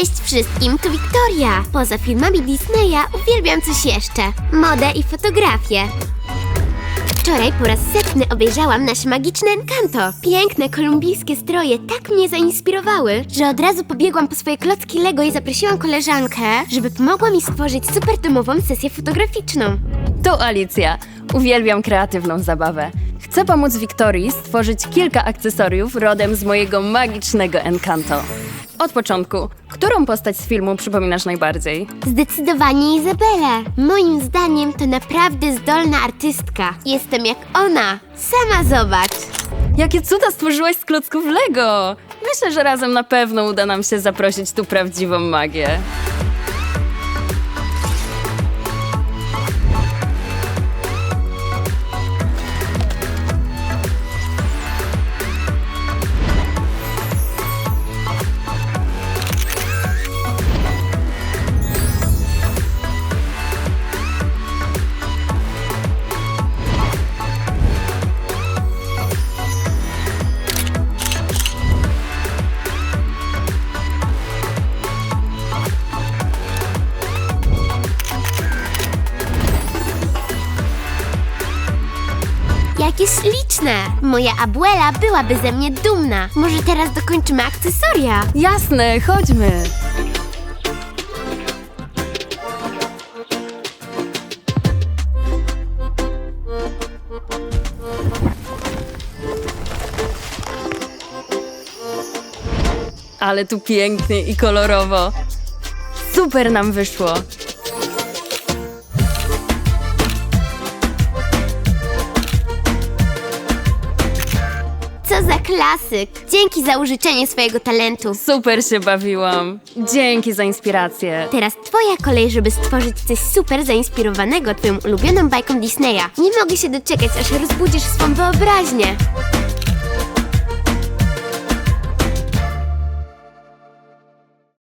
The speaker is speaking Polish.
Cześć wszystkim, tu Wiktoria. Poza filmami Disneya uwielbiam coś jeszcze. Modę i fotografię. Wczoraj po raz setny obejrzałam nasze magiczne Encanto. Piękne kolumbijskie stroje tak mnie zainspirowały, że od razu pobiegłam po swoje klocki Lego i zaprosiłam koleżankę, żeby pomogła mi stworzyć super domową sesję fotograficzną. Tu Alicja. Uwielbiam kreatywną zabawę. Chcę pomóc Wiktorii stworzyć kilka akcesoriów rodem z mojego magicznego Encanto. Od początku, którą postać z filmu przypominasz najbardziej? Zdecydowanie Izabela. Moim zdaniem to naprawdę zdolna artystka. Jestem jak ona. Sama zobacz. Jakie cuda stworzyłaś z klocków Lego! Myślę, że razem na pewno uda nam się zaprosić tu prawdziwą magię. Jakie śliczne! Moja abuela byłaby ze mnie dumna. Może teraz dokończymy akcesoria? Jasne, chodźmy! Ale tu pięknie i kolorowo. Super nam wyszło. Co za klasyk! Dzięki za użyczenie swojego talentu. Super się bawiłam. Dzięki za inspirację. Teraz twoja kolej, żeby stworzyć coś super zainspirowanego twoją ulubioną bajką Disneya. Nie mogę się doczekać, aż rozbudzisz swą wyobraźnię.